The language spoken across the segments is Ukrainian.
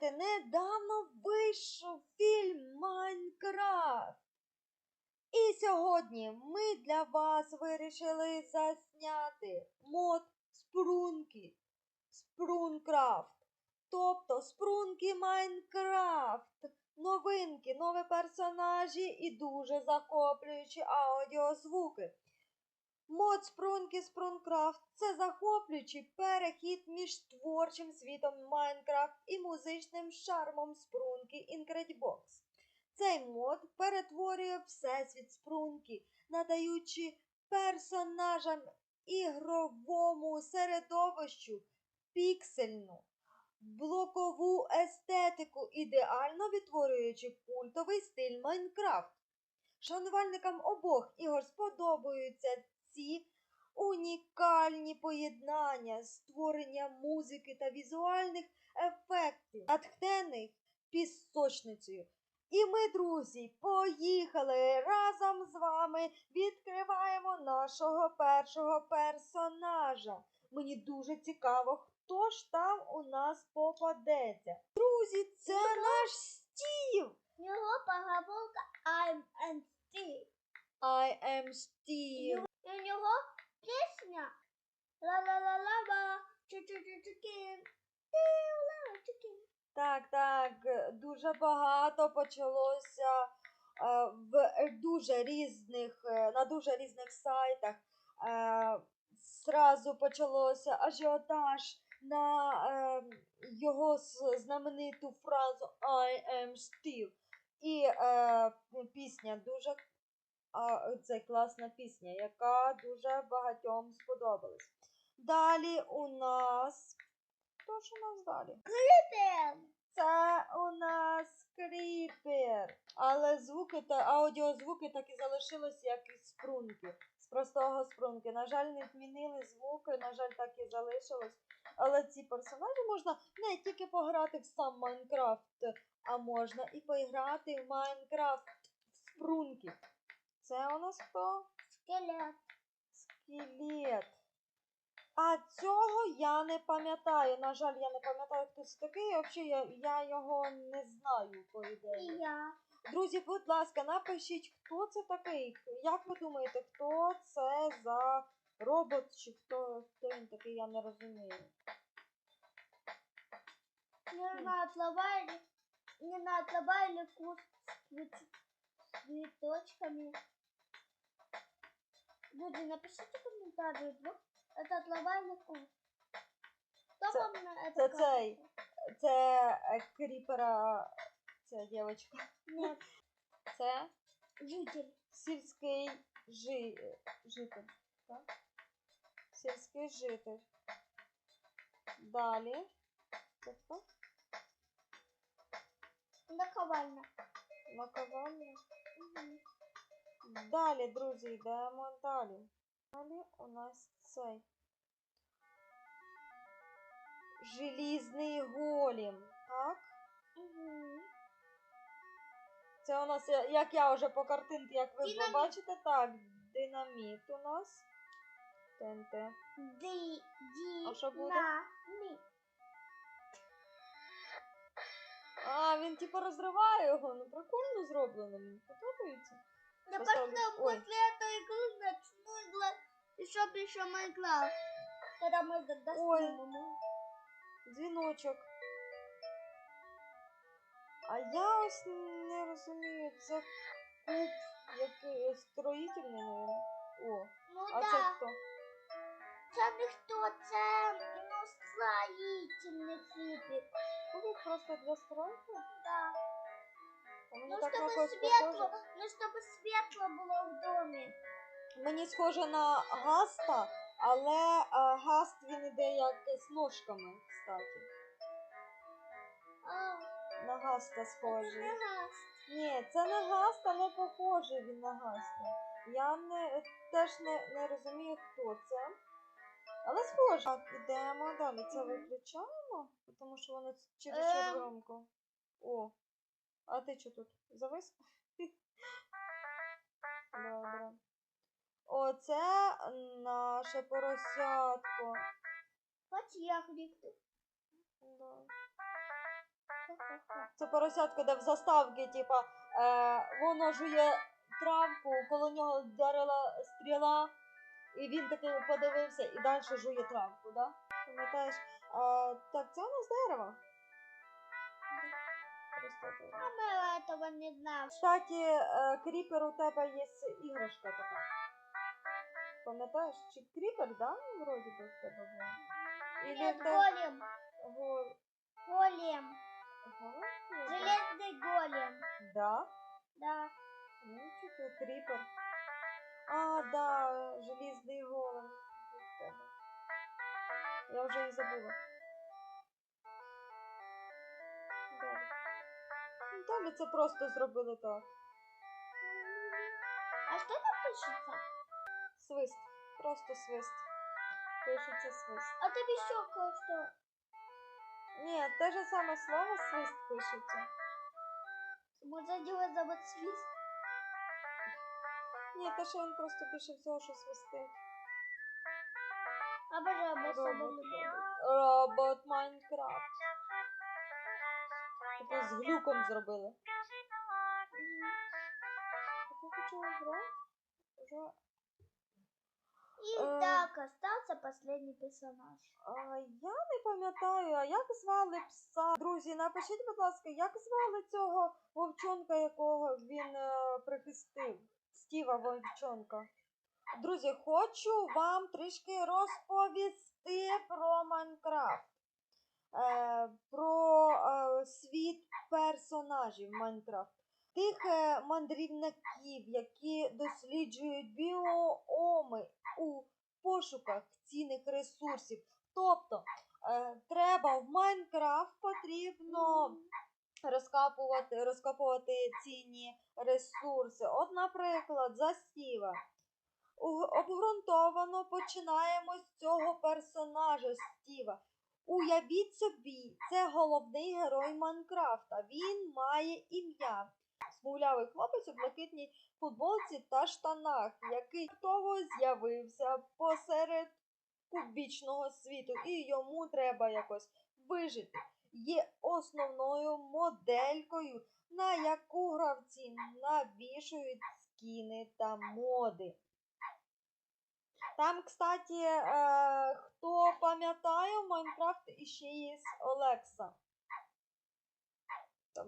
знаєте, недавно вийшов фільм Майнкрафт. І сьогодні ми для вас вирішили засняти мод Спрунки. Спрункрафт. Тобто Спрунки Майнкрафт. Новинки, нові персонажі і дуже захоплюючі аудіозвуки. Мод Спрунки Спрункрафт це захоплюючий перехід між творчим світом Майнкрафт і музичним шармом Спрунки Incredibox. Цей мод перетворює всесвіт Спрунки, надаючи персонажам ігровому середовищу піксельну, блокову естетику, ідеально відтворюючи культовий стиль Майнкрафт. Шанувальникам обох ігор сподобаються ці унікальні поєднання створення музики та візуальних ефектів, натхнених пісочницею. І ми, друзі, поїхали разом з вами відкриваємо нашого першого персонажа. Мені дуже цікаво, хто ж там у нас попадеться. Друзі, це наш Стів! У нього поговорка I'm and Steve. I am Steve. І у нього пісня ла-ла-ла-ла-ла, чу-чу-чу-чу-кін. Ти-ла-чу-кін. Так, так, е, дуже багато почалося е, в дуже різних, е, на дуже різних сайтах. Е, Зразу почалося ажіотаж на його знамениту фразу I am Steve. І пісня дуже а, це класна пісня, яка дуже багатьом сподобалась. Далі у нас. Хто ж у нас далі? Кріпер. Це у нас кріпер. Але звуки та аудіозвуки так і залишились, як із спрунки. З простого спрунки. На жаль, не змінили звуки, на жаль, так і залишилось. Але ці персонажі можна не тільки пограти в сам Майнкрафт, а можна і поіграти в Майнкрафт в спрунки. Це у нас хто? Скелет. Скелет. А цього я не пам'ятаю. На жаль, я не пам'ятаю, хто це такий. Взагалі, я, я його не знаю, по І ідеї. я. Друзі, будь ласка, напишіть, хто це такий. Як ви думаєте, хто це за робот, чи хто, хто він такий, я не розумію. Не на отловали, не на отловали куст с цвет- цветочками. Люди, напишите комментарии, вдруг это отловали куст. Кто Це- вам на это це кажется? цей. Це е, кріпера, ця дівчинка. Нет, Це житель. сільський жи... житель. Так? Сільський житель. Далі. Це хто? Наковальня. Наковальня. Далі, друзі, йдемо далі. Далі у нас цей. Желізний голім. Так? Угу. Це у нас, як я вже по картинці, як ви Динаміт. побачите, так, динаміт у нас. ТНТ. Ди, ди, А що буде? на. А, він типу розриває його, ну прикольно зроблено, мені подобається. Я Поставлю- Ой. после этой игры начну играть еще еще Майнкрафт. Когда мы до- Ой. достигнем. Дзвіночок. А я ось не розумію, це куб який строїтельний, наверное. О, Ну а це да, хто? це ніхто, це ну, строїтельний фібік. Кубик просто для стройки? Да. А мені Ну, так на щоб когось світло, похоже. ну, щоб світло було в домі. Мені схоже на гаста, але а, гаст він іде як з ножками, кстати. А, На гаста це схожий. не газ. Ні, це не гаст, але похожий він на гаста. Я не, теж не, не розумію, хто це. Але схоже. Так, ідемо далі. Це виключаємо, тому що воно через Ем. громко. О, а ти що тут? Завис? наше поросятко. Хоч я хліб. Да. Це поросятко, де в заставки, типа, е, воно жує травку, коло нього вдарила стріла, і він такий подивився і далі жує травку, да? Пам'ятаєш? Е, так, це у нас дерево. Кстати, е, кріпер у тебе є іграшка така. Пам'ятаєш? Чи кріпер, да? Вроді би в тебе була. Или Нет, голем. гол... Голем. Ага, Железный голем. Да? Да. Ну, що це кріпер. А, да, желізний голем. Я вже і забула. Добре. Ну, Далі це просто зробили так. А что там пишется? Свист. Просто свист. Пишеться свист. А ты еще кое-что. Ні, те же саме слово свист пишеться. Можно делать забот свист. Ні, те, що він просто більше всього, що свистить. Особо Робот. люблю. Робот Майнкрафт. Типу з глюком зробили. Я хочу грати. Вже И Э. так остался последний персонаж. А, я не пам'ятаю, а як звали пса. Друзі, напишіть, будь ласка, як звали цього вовчонка, якого він е, прихистив? Стіва вовчонка. Друзі, хочу вам трішки розповісти про Майнкрафт. Е, про е, світ персонажів Майнкрафт. Тих е, мандрівників, які досліджують біооми у пошуках цінних ресурсів. Тобто е, треба в Майнкрафт потрібно розкапувати, розкопувати цінні ресурси. От, наприклад, за Стіва. Обґрунтовано починаємо з цього персонажа Стіва. Уявіть собі, це головний герой Майнкрафта. Він має ім'я. Смуглявий хлопець у блакитній футболці та штанах, який того з'явився посеред кубічного світу, і йому треба якось вижити. Є основною моделькою, на яку гравці навішують скіни та моди. Там, кстати, е, хто пам'ятає, в Майнкрафт іще є Олекса. Там,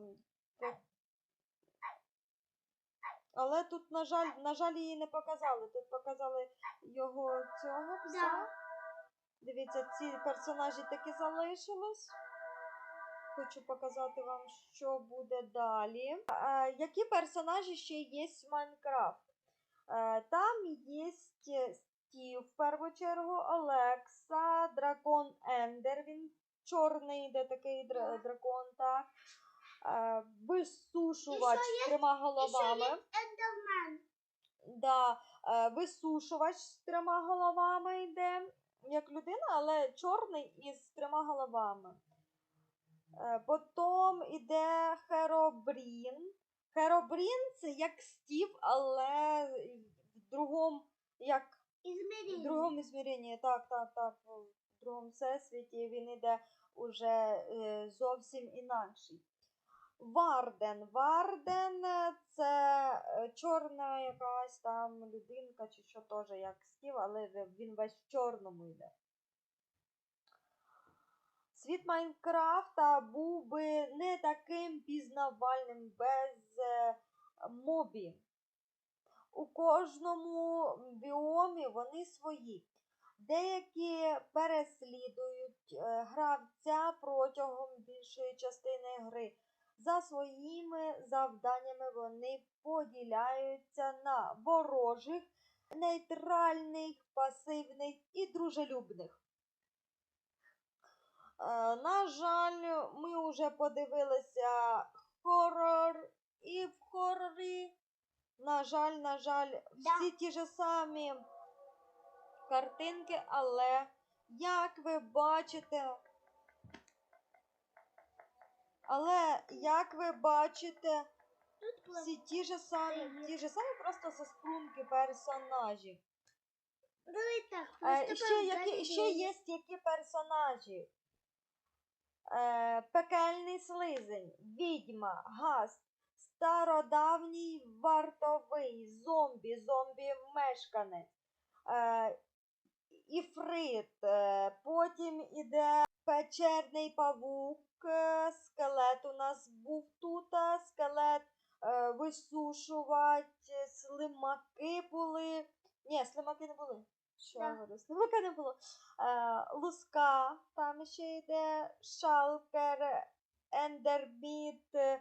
але тут, на жаль, на жаль, її не показали. Тут показали його цього пса. Да. Дивіться, ці персонажі таки залишились. Хочу показати вам, що буде далі. Е, які персонажі ще є в Майнкрафт? Е, там є Стів, в першу чергу, Олекса, дракон Ендер. Він чорний, де такий дракон, так. Е, висушувач з трьма Еще головами. Да, е, висушувач з трьома головами йде, як людина, але чорний із трьома головами. Е, Потім іде Херобрін. Херобрін це як Стів, але в другому, як в другому зміренні. Так, так, так. В другому всесвіті він іде уже зовсім інакший. Варден. Варден е, це е, чорна якась там людинка, чи що теж як Стів, але він весь в чорному йде. Світ Майнкрафта був би не таким пізнавальним без е, мобі. У кожному біомі вони свої. Деякі переслідують гравця протягом більшої частини гри. За своїми завданнями вони поділяються на ворожих, нейтральних, пасивних і дружелюбних. Е, на жаль, ми вже подивилися хорор і в хорорі. На жаль, на жаль, всі ті ж самі картинки, але як ви бачите, але як ви бачите, всі ті ж самі, ті ж самі просто заструнки персонажів. Ну так, Е, просто ще, які, ще є які персонажі. е, пекельний слизень, відьма, гаст, стародавній вартовий, зомбі, зомбі-мешканець, е, іфрит, е, потім іде печерний павук, е, скелет у нас був тут, скелет е, висушувач, слимаки були. Ні, слимаки не були. Що я говорю? Слимака не було. Е, луска, там ще йде шалкер, ендерміт. Е,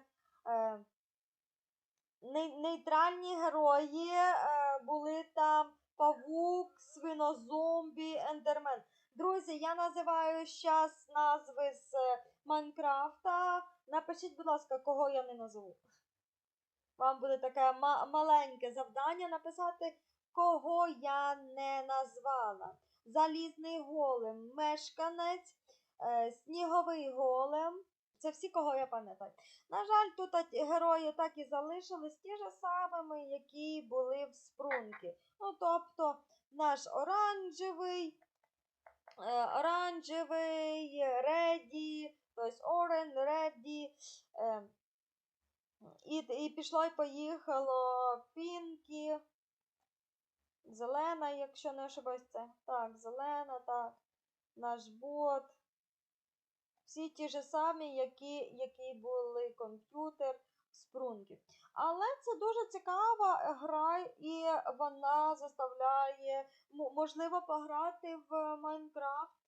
ней- нейтральні герої е, були там павук, свинозомбі, ендермен. Друзі, я називаю зараз назви з е, Майнкрафта. Напишіть, будь ласка, кого я не назву. Вам буде таке ма- маленьке завдання написати, кого я не назвала. Залізний голем, мешканець, е, сніговий голем. Це всі, кого я пам'ятаю. На жаль, тут герої так і залишились ті ж самими, які були в спрунки. Ну, тобто, наш оранжевий, е, оранжевий, Реді, тобто Орен, Реді. Е, і, і пішло і поїхало Пінкі. Зелена, якщо не ошибаюсь, це. Так, зелена, так. Наш бот. Всі ті ж самі, які, які були комп'ютер спрунки. Але це дуже цікава гра, і вона заставляє, можливо, пограти в Майнкрафт,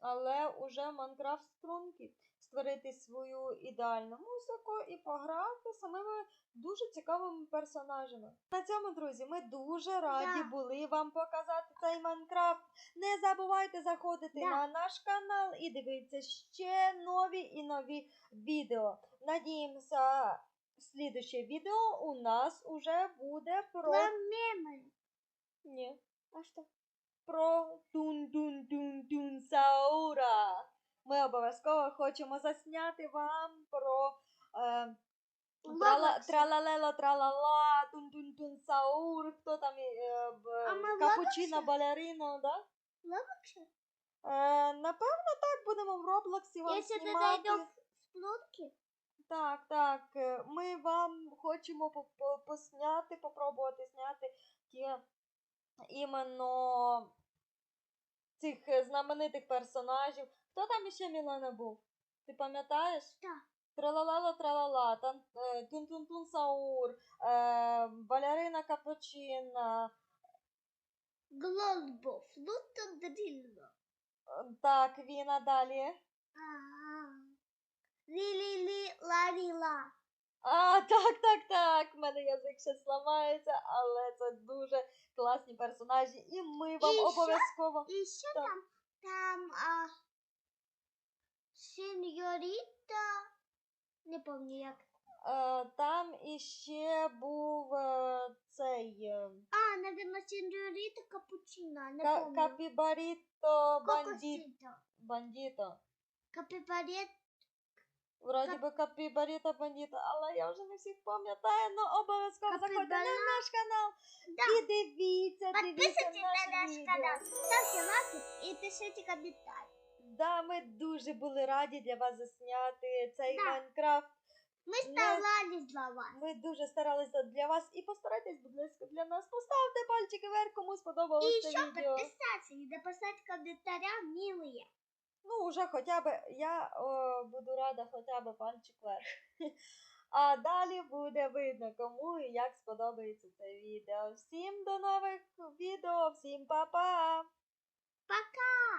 але уже Майнкрафт спрунків. Створити свою ідеальну музику і пограти самими дуже цікавими персонажами. На цьому, друзі, ми дуже раді Да. були вам показати цей Майнкрафт. Не забувайте заходити Да. на наш канал і дивитися ще нові і нові відео. Надіємося, слідуще відео у нас уже буде про. Ні. А що? Про тун-тун-тун-тун Саура. Ми обов'язково хочемо засняти вам про е, трала, тралалело, тралала, тун-тун-тун Саур, хто там е, б- А ми капучино балерино, да? Е, напевно, так будемо в Роблоксі вам ты знімати. найдешь сплутки, Так, так. е, Ми вам хочемо по- по- посняти, попробувати зняти ті іменно цих е, знаменитих персонажів. Хто там іще Мілана був? Ти пам'ятаєш? Так. Тралалала тралала, е, тун-тун-тун Саур, е, балерина Капучина. Глолбо, флута дрильно. Е, Так, Віна далі. Ли-ли-ли, ла-ли-ла. А, так, так, так. В мене язик ще зламається, але це дуже класні персонажі, і ми вам І ще- обов'язково. Еще Так. там, там, а, сеньорита, не помню як. Е, там іще був е, цей е, А, наверное, сеньорита капучино, не ка- помню. Капібаріто бандіт, бандіто. Капибарет, Вроді Кап- би капібаріто бандіто, але я вже не всіх пам'ятаю, ну обов'язково заходьте на Капібара- наш канал Да. і дивіться, дивіться Подписывайтесь на наш відео. канал, ставьте лайки и пишите комментарии. Да, ми дуже були раді для вас засняти цей Да. Майнкрафт. Не- старались для вас. Ми дуже старалися для вас і постарайтесь, будь ласка, для нас. Поставте пальчики вверх, кому И сподобалось це еще відео. подписаться и написать комментария милые. Ну, уже хоча б я о, буду рада хоча б пальчик вверх. А далі буде видно, кому і як сподобається це відео. Всім до нових відео, всім па-па! Пока!